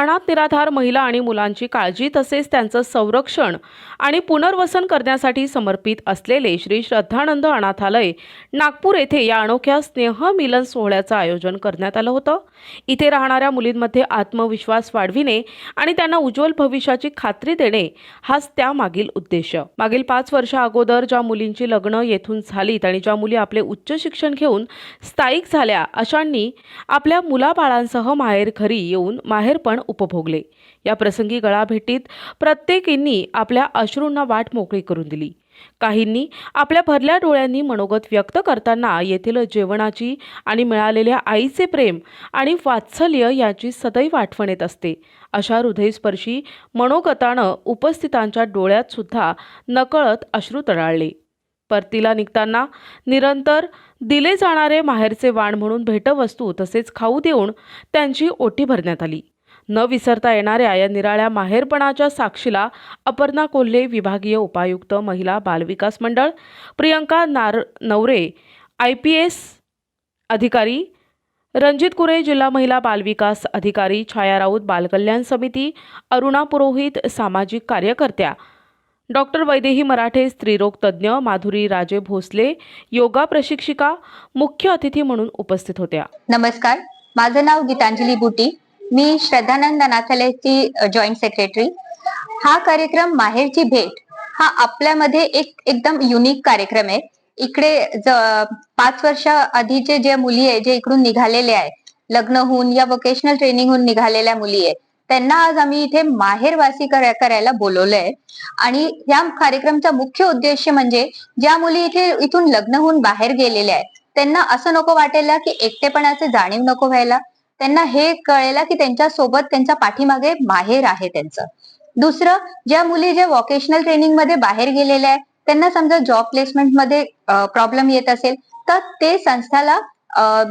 अनाथ निराधार महिला आणि मुलांची काळजी तसेच त्यांचं संरक्षण आणि पुनर्वसन करण्यासाठी समर्पित असलेले श्री श्रद्धानंद अनाथालय नागपूर येथे या अनोख्या स्नेह मिलन सोहळ्याचं आयोजन करण्यात आलं होतं. इथे राहणाऱ्या मुलींमध्ये आत्मविश्वास वाढविणे आणि त्यांना उज्ज्वल भविष्याची खात्री देणे हाच त्यामागील उद्देश. मागील पाच वर्षा अगोदर ज्या मुलींची लग्न येथून झालीत आणि ज्या मुली आपले उच्च शिक्षण घेऊन स्थायिक झाल्या अशांनी आपल्या मुलाबाळांसह माहेर घरी येऊन माहेरपण उपभोगले. या प्रसंगी गळाभेटीत प्रत्येकींनी आपल्या अश्रूंना वाट मोकळी करून दिली. काहींनी आपल्या भरल्या डोळ्यांनी मनोगत व्यक्त करताना येथील जेवणाची आणि मिळालेल्या आईचे प्रेम आणि वात्सल्य याची सदैव आठवण येत असते. अशा हृदयस्पर्शी मनोगतानं उपस्थितांच्या डोळ्यात सुद्धा नकळत अश्रू तळाळले परतीला निघताना निरंतर दिले जाणारे माहेरचे वाण म्हणून भेटवस्तू तसेच खाऊ देऊन त्यांची ओटी भरण्यात आली. न विसरता येणाऱ्या या निराळ्या माहेरपणाच्या साक्षीला अपर्णा कोल्हे विभागीय उपायुक्त महिला बालविकास मंडळ प्रियंका नार नवरे आय पी एस अधिकारी रणजित कुरे जिल्हा महिला बालविकास अधिकारी छाया राऊत बालकल्याण समिती अरुणा पुरोहित सामाजिक कार्यकर्त्या डॉक्टर वैदेही मराठे स्त्रीरोग तज्ज्ञ माधुरी राजे भोसले योगा प्रशिक्षिका मुख्य अतिथी म्हणून उपस्थित होत्या. नमस्कार. माझं नाव गीतांजली बुटी. मी श्रद्धानंद अनाथालयाची जॉईंट सेक्रेटरी हा कार्यक्रम माहेरची भेट हा आपल्यामध्ये एक एकदम युनिक कार्यक्रम आहे. इकडे पाच वर्षा आधीचे जे मुली आहे जे इकडून निघालेले आहे लग्न होऊन या वोकेशनल ट्रेनिंग होऊन निघालेल्या मुली आहे त्यांना आज आम्ही इथे माहेरवासी करायला बोलवलंय. आणि या कार्यक्रमचा मुख्य उद्देश म्हणजे ज्या मुली इथे इथून लग्न होऊन बाहेर गेलेल्या आहेत त्यांना असं नको वाटेल की एकटेपणाचे जाणीव नको व्हायला. त्यांना हे कळेला की त्यांच्यासोबत त्यांच्या पाठीमागे माहेर आहे त्यांचं. दुसरं ज्या मुली जे व्होकेशनल ट्रेनिंगमध्ये बाहेर गेलेल्या आहेत त्यांना समजा जॉब प्लेसमेंटमध्ये प्रॉब्लेम येत असेल तर ते संस्थाला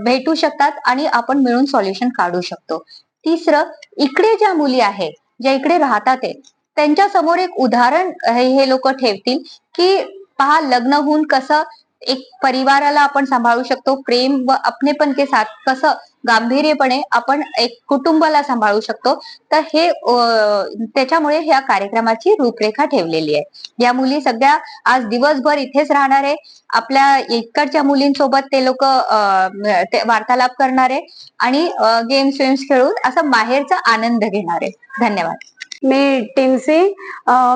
भेटू शकतात आणि आपण मिळून सॉल्युशन काढू शकतो. तिसरं इकडे ज्या मुली आहेत ज्या इकडे राहतात आहे त्यांच्यासमोर एक उदाहरण हे हे लोक ठेवतील की पहा लग्न होऊन कसं एक परिवाराला आपण सांभाळू शकतो. प्रेम व अपनेपण के साथ कसं गांभीर्यपणे आपण एक कुटुंबाला सांभाळू शकतो. तर हे त्याच्यामुळे ह्या कार्यक्रमाची रूपरेखा ठेवलेली आहे. या मुली सगळ्या आज दिवसभर इथेच राहणार आहे. आपल्या इकडच्या मुलींसोबत ते लोक वार्तालाप करणार आहे. आणि गेम्स वेम्स खेळून असं माहेरचा आनंद घेणार आहे. धन्यवाद. मी टिमसी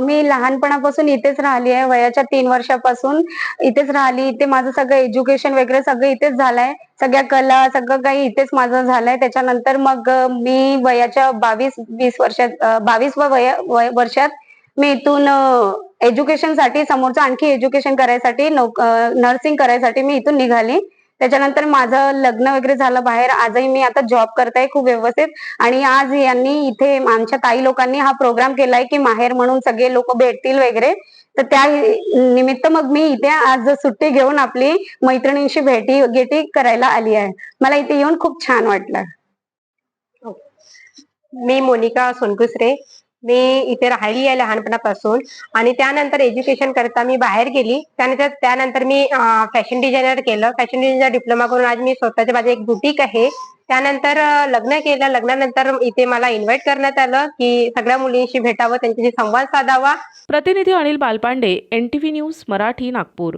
मी लहानपणापासून इथेच राहिली आहे. वयाच्या तीन वर्षापासून इथेच राहिली. इथे माझं सगळं एज्युकेशन वगैरे सगळं इथेच झालंय. सगळ्या कला सगळं काही इथेच माझं झालंय. त्याच्यानंतर मग मी वयाच्या बावीस वीस वर्षात बावीस वया वय- वर्षात मी इथून एज्युकेशनसाठी समोरचं आणखी एज्युकेशन करायसाठी नर्सिंग करायसाठी मी इथून निघाली. त्याच्यानंतर माझं लग्न वगैरे झालं बाहेर. आजही मी आता जॉब करताय खूप व्यवस्थित. आणि आज यांनी इथे आमच्या ताई लोकांनी हा प्रोग्राम केलाय की माहेर म्हणून सगळे लोक भेटतील वगैरे. तर त्या निमित्त मग मी इथे आज सुट्टी घेऊन आपली मैत्रिणींशी भेटी गेटी करायला आली आहे. मला इथे येऊन खूप छान वाटलं. हो. मी मोनिका सोनकुसरे. मी इथे राहिली आहे लहानपणापासून. आणि त्यानंतर एज्युकेशन करता मी बाहेर गेली. त्यानंतर त्यानंतर मी फॅशन डिझायनर केलं. फॅशन डिझायनर डिप्लोमा करून आज मी स्वतःच्या माझे एक बुटीक आहे. त्यानंतर लग्न केलं. लग्नानंतर इथे मला इन्व्हाइट करण्यात आलं की सगळ्या मुलींशी भेटावं त्यांच्याशी संवाद साधावा. प्रतिनिधी अनिल बालपांडे एन न्यूज मराठी नागपूर.